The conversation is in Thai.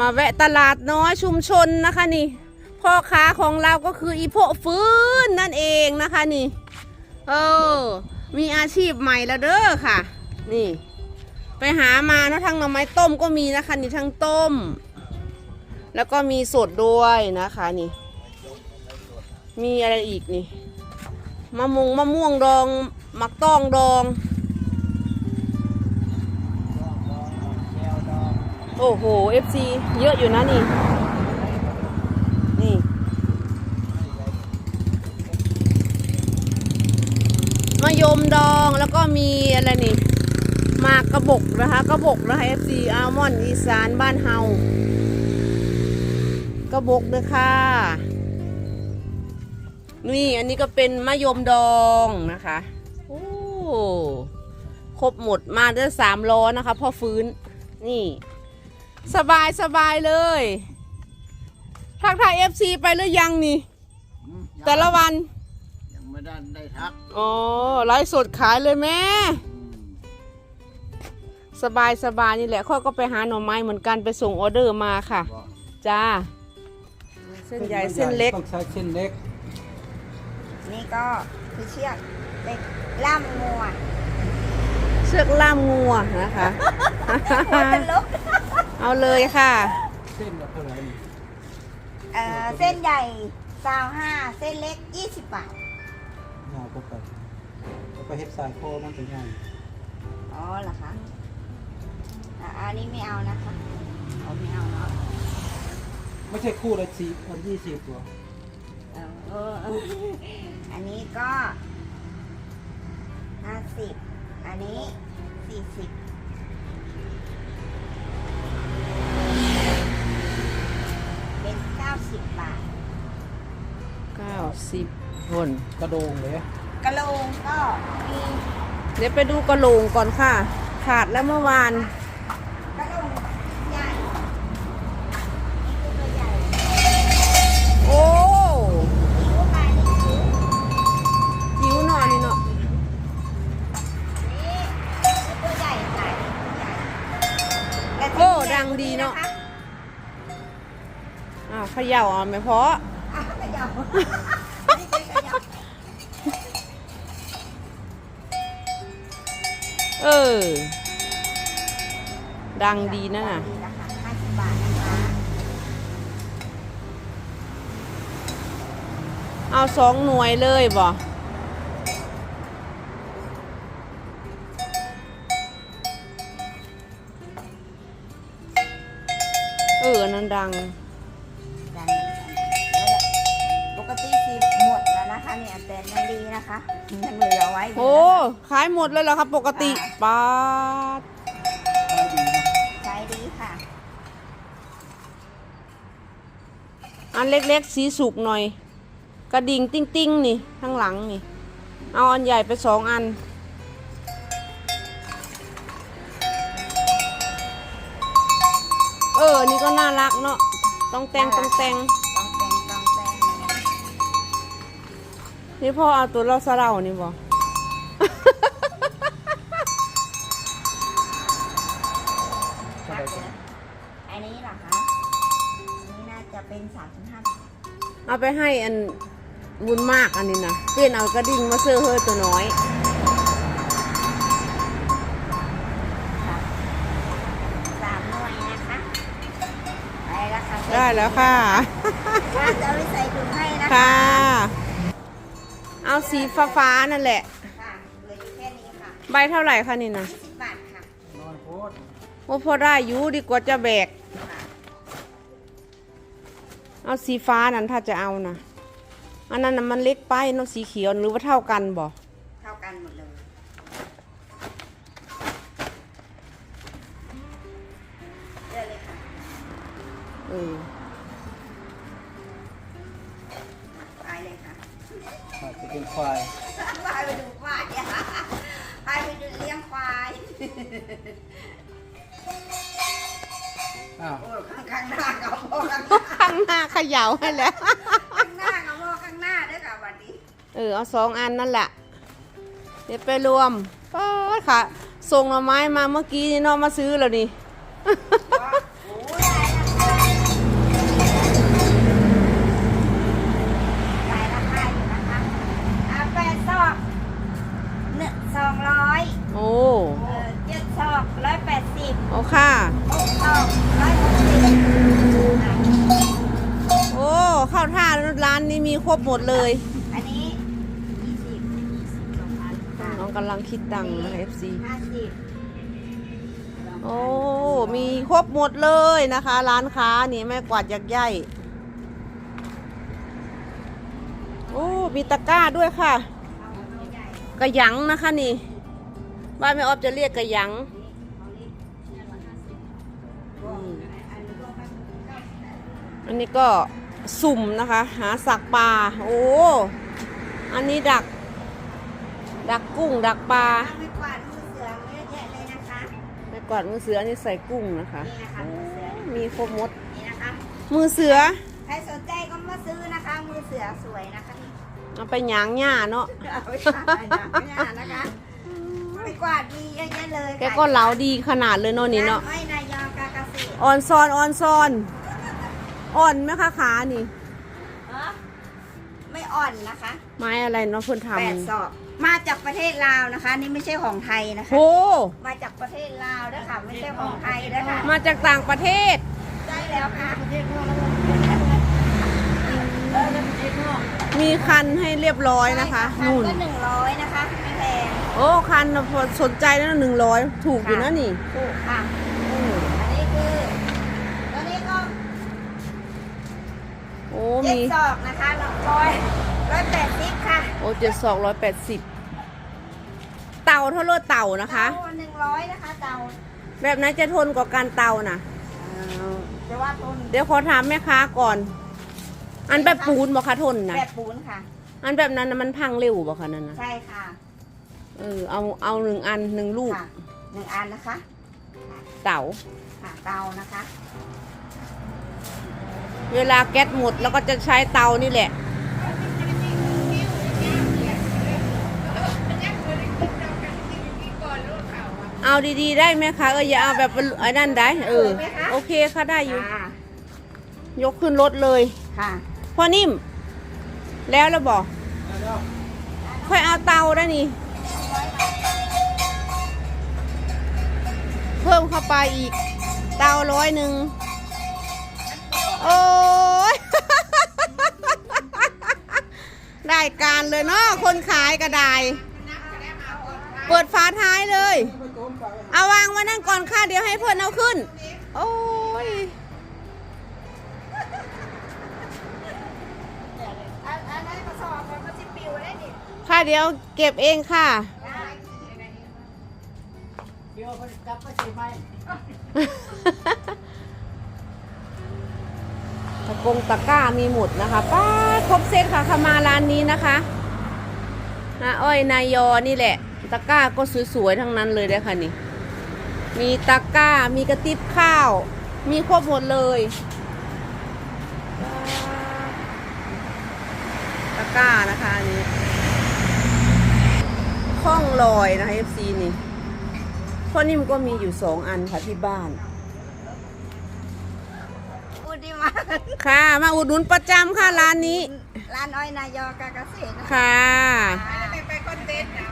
มาแวะตลาดน้อยชุมชนนะคะนี่ พ่อค้าของเราก็คืออีโพฟื้นนั่นเองนะคะนี่เออมีอาชีพใหม่แล้วเด้อค่ะ นี่ ไปหามาเนอะทั้งหน่อไม้ต้มก็มีนะคะนี่ทั้งต้ม แล้วก็มีสดด้วยนะคะนี่ มีอะไรอีกนี่มะม่วงมะม่วงดองมักต้องดอง โอ้โห FC เยอะอยู่นะนี่ นี่มะยมดองแล้วก็มีอะไรนี่ มากระบกนะคะกระบกนะคะ FC อัลมอนด์อีสานบ้านเฮากระบกเลยค่ะ นี่อันนี้ก็เป็นมะยมดองนะคะ โอ้ครบหมดมาได้สามล้อนะคะพ่อฟื้นนี่ สบายสบายเลย ทักทายเอฟซีไปหรือยังนี่ อืมแต่ละวัน ยังไม่ได้ได้ทักอ๋อไลฟ์สดขายเลยแม่ อืมสบายสบายนี่แหละข้อยก็ไปหาหน่อไม้เหมือนกันไปส่งออเดอร์มาค่ะ บอกจ้า เส้นใหญ่เส้นเล็ก ต้องใช้เส้นเล็กนี่ก็คือเชือกเล็กล่ามงัวเชือกล่ามงัวนะคะ หัวตลก เอาเลยค่ะ เส้นละเท่าไหร่นี่เอ่อเส้นใหญ่สาวห้าเส้นเล็ก20บาท ยาวก็ไปแล้วก็เฮ็ดสายโคมันเป็นยังอ๋อเหรอคะอะอันนี้ไม่เอานะคะเอาไม่เอาเนาะไม่ใช่คู่ละสี่อันยี่สิบตัวเออเออเอออันนี้ก็50อันนี้40เป็ 90คนกระโดงเลยกระโหลงก็มีเดี๋ยวไปดูกระโหลงก่อนค่ะ ขาดแล้วเมื่อวาน กระโหลงใหญ่นี่คือตัวใหญ่โอ้ตัวใหญ่นี่คือจิ๋วหน่อยนี่เนาะนี่ตัวใหญ่ใหญ่ใหญ่แต่โอ้ที่ใหญ่ดังดีเนาะคอ้าวเขย่าเอาไหมเพาะ อะเขยับนี่คือเขยับ เออ ดังดีนะน่ะดีนะคะ50บาทนะคะเอาสองหน่วยเลยบ่เอออันนั้นดัง ดังปกติสิหมดแล้ว นะคะเนี่ยแต่ยังดีนะคะยังเหลือไว้อยู่โอ้นะคะ ขายหมดเลยเหรอครับปกติค่ะ ปาดใช้ดีค่ะ อันเล็กๆสีสุกหน่อย กระดิ่งติ้งติ้งๆ นี่ ข้างหลังนี่ เอาอันใหญ่ไปสองอัน เออนี่ก็น่ารักเนาะต้องแต่งต้องแต่งต้องแต่งต้องแต่ง นี่พ่อเอาตัวเราสะเรานี่บ่อันนี้เหรอคะอันนี้น่าจะเป็น35บาทเอาไปให้อันบุญมากอันนี้นะเปลี่ยนเอากระดิ่งมาเสื้อเฮ้ยตัวน้อยค่ะสามหน่วยนะคะไปแล้วค่ะได้แล้วค่ะค่ะจะเอาไปใส่ถุงให้นะคะ ค่ะ เอาสีฟ้าฟ้าๆนั่นแหละ ค่ะเหลืออยู่แค่นี้ค่ะใบเท่าไหร่คะนี่นะ20บาทค่ะน้อยโพดว่าพอได้อยูดีกว่าจะแบก ค่ะเอาสีฟ้านั้นถ้าจะเอานะอันนั้นน่ะมันเล็กไปเนาะสีเขียวหรือว่าเท่ากันบ่เท่ากันหมดเลยเลือกเลยค่ะ เออ ควายพาไปดูควายอะพาไปดูเลี้ยงควายอ้าวโอ้ข้างข้างหน้ากับพ่อข้างหน้าข้างหน้าเขย่าให้แล้ว ข้างหน้ากับพ่อข้างหน้าด้วยค่ะวันนี้เออเอาสองอันนั่นแหละ เดี๋ยวไปรวมป้าดค่ะ ส่งหน่อไม้มาเมื่อกี้นี่เน้องมาซื้อแล้วนี่ ว่าโอ้ยได้แล้ว ครบหมดเลย อันนี้ยี่สิบสองพันค่ะน้องกำลังคิดตังค์นะคะ FC ห้าสิบโอ้ มีครบหมดเลยนะคะ ร้านค้านี่แม่กวาดยักษ์ใหญ่โอ้ มีตะกร้าด้วยค่ะ กระหยังนะคะนี่ บ้านแม่ออฟจะเรียกกระหยังอืมอันนี้ก็ สุ่มนะคะ หาสักปลาโอ้อันนี้ดัก ดักกุ้ง ดักปลาไม่กวาดมือเสือเยอะแยะเลยนะคะแม่กวาดมือเสืออันนี้ใส่กุ้งนะคะนี่นะคะมือเสือมีครบหมดนี่นะคะมือเสือใครสนใจก็มาซื้อนะคะ มือเสือสวยนะคะนี่เอาไปหยางหญ้าเนาะเอาไปขายนะเนี่ยนะคะไม่กวาดมีเยอะแยะเลยแกก็เหลาดีขนาดเลยเนาะนี่เนาะร้อ้อยนายอากากาเกษตรออนซอนออนซอน อ่อนไหมคะขานี่เอ้อไม่อ่อนนะคะ ไม้อะไรเนาะเพื่อนทแปดศอกมาจากประเทศลาวนะคะ นี่ไม่ใช่ของไทยนะำคะโหมาจากประเทศลาวนะคะ ไม่ใช่ของไทยนะคะมาจากต่างประเทศใช่แล้วค่ะมีคันให้เรียบร้อยนะคะใช่นู่นก็หนึ่งร้อยนะคะไม่แพงโอ้คันน่ะพอสนใจแล้วหนึ่งร้อยถูกอยู่นะนี่ถูกค่ะ อืม อันนี้คือตัวนี้ก็ โอ้เจ็ดมี ศอกนะคะร้อยร้อยแปดสิบค่ะโอ้เจ็ดสองร้อยแปดสิบเต่าเท่าเลือเต่านะคะ เตาหนึ่งร้อยนะคะเตาแบบไหนจะทนกว่าการเตาน่ะแต่ว่าต้นเดี๋ยวขอถามแม่ค้าก่อน อันแบบปูนบ่คะทนนะแบบปูนค่ะ อันแบบนั้นน่ะมันพังเร็วบ่คะนั่นนะใช่ค่ะเออเอาเอาหนึ่งอันหนึ่งลูกค่ะหนึ่งอันนะคะ เต๋าค่ะเตานะคะ เวลาแก๊สหมดแล้วก็จะใช้เตานี่แหละ เอาดีๆได้ไหมคะ เอออย่าเอาแบบไอ้นั่นได้เออสวยไหมคะโอเคค่ะได้อยู่ค่ะยกขึ้นรถเลยค่ะพ่อนิ่ม แล้วแล้วบอก ค่อยเอาเตาได้นี่ เพิ่มเข้าไปอีก เตาร้อยหนึ่ง โอ้ยได้การเลยเนาะคนขายก็ได้เปิดฝาท้ายเลย เอาวางไว้นั่นก่อนค่ะ เดี๋ยวให้เพื่อนเอาขึ้น โอ้ยค่ะเดี๋ยวเก็บเองค่ะเดี๋ยวมันกลับไปสิไหม ตะกงตะก้ามีหมดนะคะป้าครบเซตค่ะขมาร้านนี้นะคะนาอ้อยนายอนี่แหละ ตะก้าก็สวยๆทั้งนั้นเลยเด้ค่ะนี่ มีตะก้ามีกระติบข้าว มีครบหมดเลยตะก้านะคะนี้ข้องลอยนะคะ FC นี่ข้อนิ่มก็มีอยู่สองอันค่ะที่บ้าน มากค่ะ มาอุดหนุนประจำค่ะร้านนี้ ร้านอ้อยนายอกากาเกษตรนะคะค่ะ ไปไปคอนเทนต์นะ